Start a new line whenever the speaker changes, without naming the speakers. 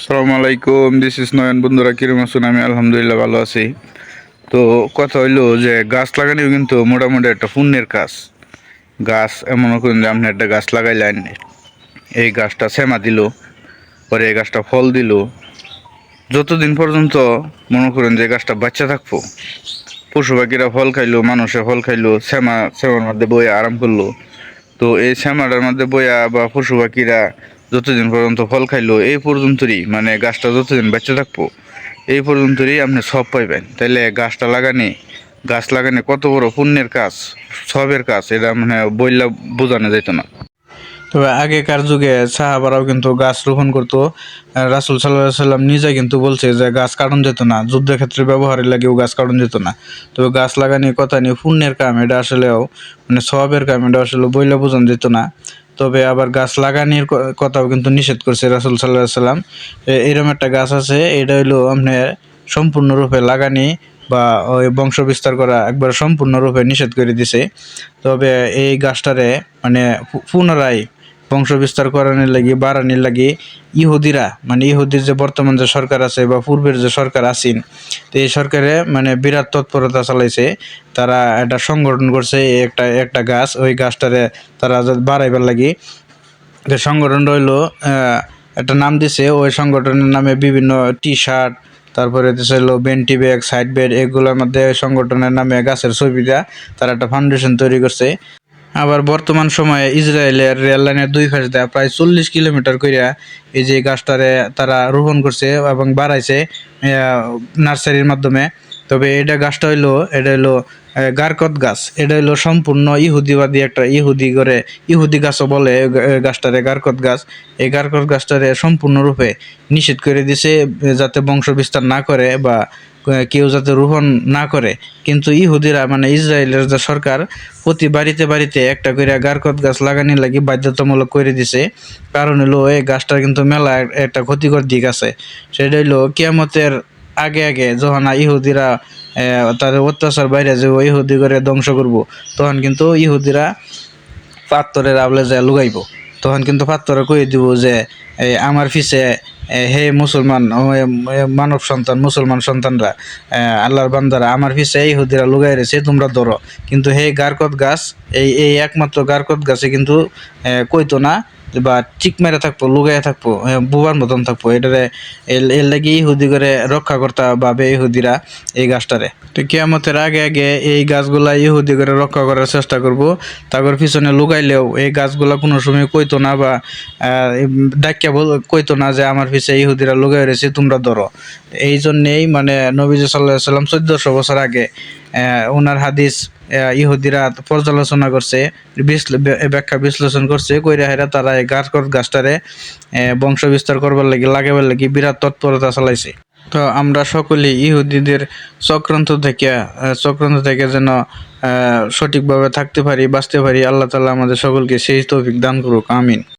আসসালামু আলাইকুম this is নয়ন। বন্ধুরা, কিরম আছেন? আমি আলহামদুলিল্লাহ ভালো আছি। তো কথা হইল যে, গাছ লাগানো কিন্তু মোটামুটি একটা পুণ্যের কাজ। গাছ এমন করেন যে, আপনি একটা গাছ লাগাইলেন। এই গাছটা সেমা দিল, পরে এই গাছটা ফল দিল। যতদিন পর্যন্ত মনে করেন যে গাছটা বাচ্চা থাকব, পশু পাখিরা ফল খাইলো, মানুষে ফল খাইলো, শ্যামা, শ্যামার মধ্যে বইয়া আরাম করল। তো এই শ্যামাটার মধ্যে বইয়া বা পশু পাখিরা যতদিন পর্যন্ত ফল খাইলো, এই পর্যন্তই মানে গাছটা যতদিন বেঁচে থাকব, এই পর্যন্তই আপনি সব পাইবেন। তাইলে গাছটা লাগানি, গাছ লাগানি কত বড় পুণ্যের কাজ, সবের কাজ, এটা মানে বইলা বোঝানো যেত না।
তবে আগেকার যুগে সাহাবারাও কিন্তু গাছ রোপণ করতো। রাসুল সাল্লাহ সাল্লাম নিজে কিন্তু বলছে যে গাছ কাটন যেত না, যুদ্ধের ক্ষেত্রে ব্যবহারের লাগেও গাছ কাটন যেত না। তবে গাছ লাগানি কথা নিয়ে পুণ্যের কাম, এটা আসলেও মানে সবের কাম, এটা আসলে বইলে বোঝানো যেত না। তবে আবার গাছ লাগানির কথাও কিন্তু নিষেধ করছে রাসুল সাল্লাহ সাল্লাম। এরম একটা গাছ আছে, এটা হইল আপনার সম্পূর্ণরূপে লাগানি বা ওই বংশ বিস্তার করা একবার সম্পূর্ণরূপে নিষেধ করে দিছে। তবে এই গাছটারে মানে পুনরায় বংশ বিস্তার করানোর লাগি বাড়ানোর লাগি ইহুদিরা মানে ইহুদির যে বর্তমান যে সরকার আছে বা পূর্বের যে সরকার আছেন তো এই সরকারে মানে বিরাট তৎপরতা চালাইছে। তারা একটা সংগঠন করছে একটা একটা গাছ ওই গাছটারে তারা বাড়াইবার লাগি। যে সংগঠনটা হইল আহ, একটা নাম দিছে ওই সংগঠনের নামে বিভিন্ন টি শার্ট তারপরে হলো বেন্টি ব্যাগ সাইড ব্যাগ এগুলোর মধ্যে সংগঠনের নামে গাছের ছবি দেয়া তারা একটা ফাউন্ডেশন তৈরি করছে। আবার বর্তমান সময়ে ইসরায়েলের রেল লাইনের দুই পাশ দেওয়া প্রায় চল্লিশ কিলোমিটার কইরা এই যে গাছটারে তারা রোপণ করছে এবং বাড়াইছে নার্সারির মাধ্যমে। তবে এটা গাছটা হইল, এটা হইল গারকত গাছ। এটা হইল সম্পূর্ণ ইহুদিবাদী একটা ইহুদি করে ইহুদি গাছও বলে গাছটারে গারকত গাছ। এই গারকত গাছটারে সম্পূর্ণরূপে নিষেধ করে দিছে যাতে বংশ বিস্তার না করে বা কেউ যাতে রোপণ না করে। কিন্তু ইহুদিরা মানে ইসরায়েলের যে সরকার, প্রতি বাড়িতে বাড়িতে একটা করে গারকত গাছ লাগানি লাগি বাধ্যতামূলক করে দিছে। কারণ হলো এই গাছটার কিন্তু মেলা একটা ক্ষতিকর দিক আছে। সেটা হইল, কিয়ামতের আগে আগে যখন ইহুদিরা তাদের অত্যাচার বাইরে যে ইহুদি করে ধ্বংস করব, তখন কিন্তু ইহুদিরা পাত্তরের আবলে যায় লুগাইব তখন কিন্তু পাত্তরে কই দিব যে আমার পিছে হে মুসলমান মানব সন্তান, মুসলমান সন্তানরা আল্লাহর বান্দারা, আমার পিছে এই হুদিরা লুগাই রেছে তোমরা ধরো। কিন্তু হে গারকত গাছ, এই এই একমাত্র গারকত গাছে কিন্তু কইতো না বা চিক মেরে থাকব, লুগাইয়া থাকব বুবার মতন থাকব, এটারে এর লাগি ইহুদি করে রক্ষা করতে ভাবে ইহুদিরা এই গাছটারে। তো কিয়ামতের আগে আগে এই গাছগুলা ইহুদি করে রক্ষা করার চেষ্টা করব তারপর পিছনে লুকাইলেও এই গাছগুলা কোনো সময় কইতো না বা ডাকিয়া বল, কইতো না যে আমার পিছে ইহুদিরা লুকাই রয়েছে, তোমরা ধরো। এই জন্যেই মানে নবীজ সাল্লাহ সাল্লাম চোদ্দশো বছর আগে ওনার হাদিস ইহুদিরা পর্যালোচনা করছে ব্যাখ্যা বিশ্লেষণ করছে, কইরা হেরা তারা এই গাছ গাছটারে বংশ বিস্তার করবার লাগি, লাগাবার লাগি, বিরাট তৎপরতা চালাইছে। তো আমরা সকলেই ইহুদিদের চক্রান্ত থেকে চক্রান্ত থেকে যেন সঠিকভাবে থাকতে পারি, বাঁচতে পারি, আল্লাহ তালা আমাদের সকলকে সেই তৌফিক দান করুক, আমিন।